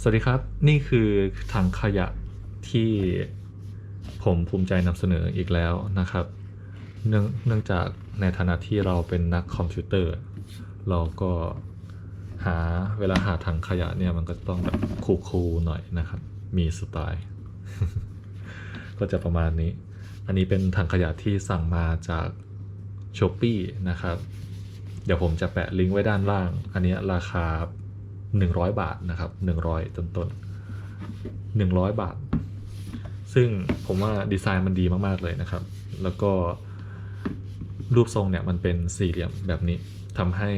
สวัสดีครับ นี่คือถังขยะที่ผมภูมิใจนำเสนออีกแล้วนะครับ เนื่องเนื่องจากในฐานะที่เราเป็นนักคอมพิวเตอร์ เราก็หาเวลาหาถังขยะเนี่ยมันก็ต้องแบบคูลๆหน่อยนะครับ มีสไตล์ ก็จะประมาณนี้ อันนี้เป็นถังขยะที่สั่งมาจากช้อปปีนะครับ เดี๋ยวผมจะแปะลิงก์ไว้ด้านล่าง อันนี้ราคา 100 บาทนะครับ 100 ต้นต้น100 บาท ซึ่งผมว่าดีไซน์มันดีมากๆเลยนะครับ แล้วก็รูปทรงเนี่ยมันเป็นสี่เหลี่ยมแบบนี้ทำให้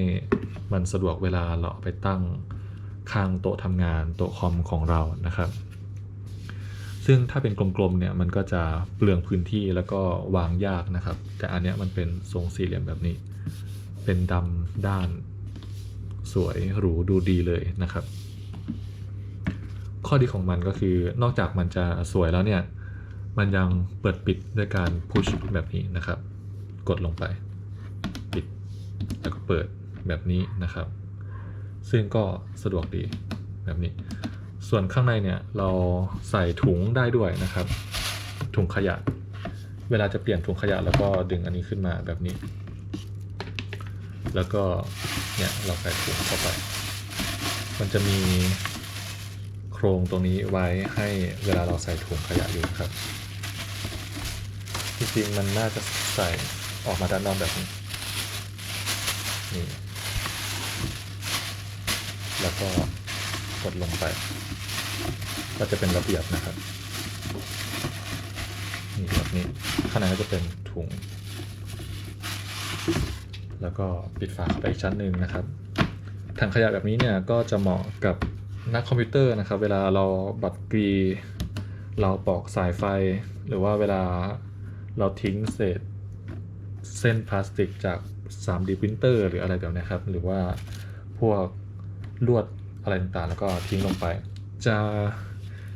มันสะดวกเวลาเราไปตั้งข้างโต๊ะทำงานโต๊ะคอมของเรานะครับ ซึ่งถ้าเป็นกลมๆเนี่ยมันก็จะเปลืองพื้นที่แล้วก็วางยากนะครับ แต่อันเนี้ยมันเป็นทรงสี่เหลี่ยมแบบนี้ เป็นดำด้าน วยหรูดูดีเลยนะครับ ข้อดีของมันก็คือนอกจากมันจะสวยแล้วเนี่ยมันยังเปิดปิดด้วยการพุชแบบนี้นะครับ กดลงไป ปิดแล้วก็เปิดแบบนี้นะครับ ซึ่งก็สะดวกดีแบบนี้ ส่วนข้างในเนี่ยเราใส่ถุงได้ด้วยนะครับ ถุงขยะ เวลาจะเปลี่ยนถุงขยะแล้วก็ดึงอันนี้ขึ้นมาแบบนี้ แล้วก็เนี่ยเราใส่ถุงเข้าไป มันจะมีโครงตรงนี้ไว้ให้เวลาเราใส่ถุงขยะอยู่ครับจริงๆมันน่าจะใส่ออกมาด้านนอกแบบนี้นี่แล้วก็กดลงไป ก็จะเป็นระเบียบนะครับนี่แบบนี้ข้างในก็จะเป็นถุง แล้วก็ปิดฝาไปอีกชั้นหนึ่งนะครับถังขยะแบบนี้เนี่ยก็จะเหมาะกับนักคอมพิวเตอร์นะครับ เวลาเราบัตรกรี เราปอกสายไฟ หรือว่าเวลาเราทิ้งเศษเส้นพลาสติกจาก 3D printer หรืออะไรแบบนี้ครับ หรือว่าพวกลวดอะไรต่างๆ แล้วก็ทิ้งลงไป จะ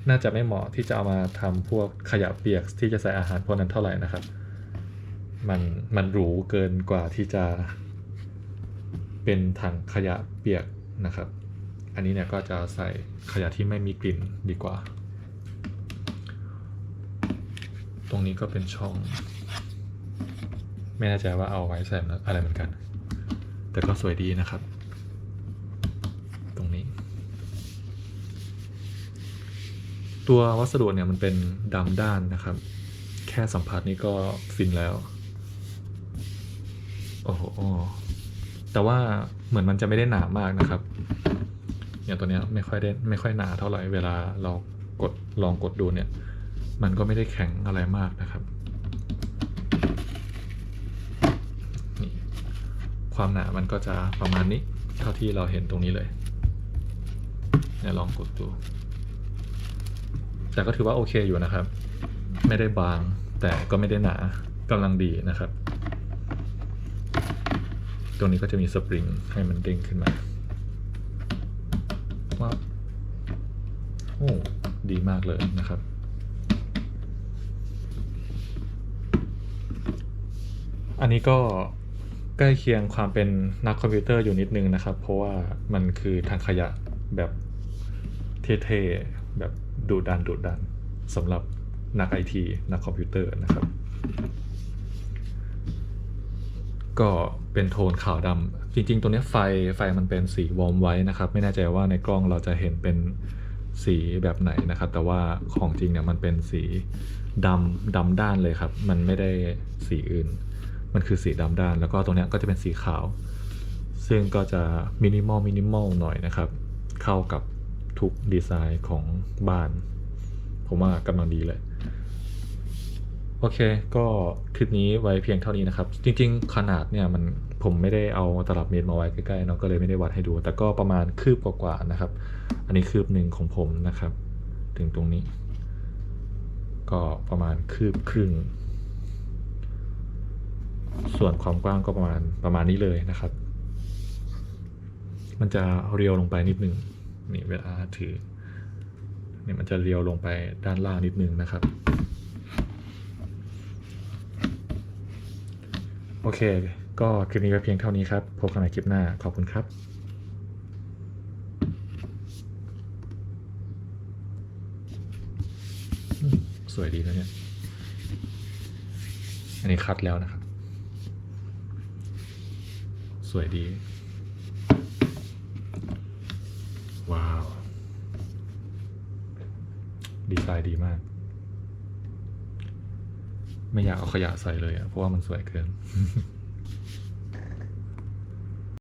น่าจะไม่เหมาะที่จะเอามาทำพวกขยะเปียกที่จะใส่อาหารพวกนั้นเท่าไหร่นะครับ มันมันหรูเกินกว่าที่จะเป็นถังขยะเปียกนะครับ อันนี้เนี่ยก็จะใส่ขยะที่ไม่มีกลิ่นดีกว่า ตรงนี้ก็เป็นช่อง ไม่แน่ใจว่าเอาไว้ใส่อะไรเหมือนกัน แต่ก็สวยดีนะครับ ตรงนี้ ตัววัสดุเนี่ยมันเป็นดำด้านนะครับ แค่สัมผัสนี้ก็ฟินแล้ว โอ้โหแต่ว่าเหมือนมันจะไม่ได้หนามากนะครับ อย่างตัวเนี้ยไม่ค่อยได้ไม่ค่อยหนาเท่าไหร่เวลาเรากดลองกดดูเนี่ย มันก็ไม่ได้แข็งอะไรมากนะครับนี่ความหนามันก็จะประมาณนี้เท่าที่เราเห็นตรงนี้เลยเนี่ยลองกดดู แต่ก็ถือว่าโอเคอยู่นะครับ ไม่ได้บางแต่ก็ไม่ได้หนากำลังดีนะครับ รงนี้ก็จะมีสปริงให้มันเด้งขึ้นมาว้าวโอ้ดีมากเลยนะครับ อันนี้ก็ใกล้เคียงความเป็นนักคอมพิวเตอร์อยู่นิดนึงนะครับ เพราะว่ามันคือทางขยะแบบเท่ๆ แบบดุดันดุดันสำหรับนักไอทีนักคอมพิวเตอร์นะครับ ก็เป็นโทนขาวดำจริง ๆ ตัวนี้ไฟไฟมันเป็นสีวอร์มไว้นะครับ ไม่แน่ใจว่าในกล้องเราจะเห็นเป็นสีแบบไหนนะครับ แต่ว่าของจริงเนี่ยมันเป็นสีดำดำด้านเลยครับ มันไม่ได้สีอื่น มันคือสีดำด้าน แล้วก็ตรงนี้ก็จะเป็นสีขาว ซึ่งก็จะมินิมอลมินิมอลหน่อยนะครับ เข้ากับทุกดีไซน์ของบ้าน ผมว่ากำลังดีเลย โอเค ก็คลิปนี้ไว้เพียงเท่านี้นะครับ จริง ๆ ขนาดเนี่ยมันผมไม่ได้เอาตลับเมตรมาไว้ใกล้ๆเนาะก็เลยไม่ได้วัดให้ดู แต่ก็ประมาณคืบกว่าๆนะครับ อันนี้คืบหนึ่งของผมนะครับ ถึงตรงนี้ ก็ประมาณคืบครึ่ง ส่วนความกว้างก็ประมาณประมาณนี้เลยนะครับ มันจะเรียวลงไปนิดนึงนี่เวลาถือเนี่ยมันจะเรียวลงไปด้านล่างนิดนึงนะครับ โอเค ก็คลิปนี้ก็เพียงเท่านี้ครับ พบกันใหม่คลิปหน้า ขอบคุณครับสวยดีนะเนี่ย อันนี้คัดแล้วนะครับ สวยดี ว้าว ดีไซน์ดีมาก ไม่อยากเอาขยะใส่เลยอะเพราะว่ามันสวยเกิน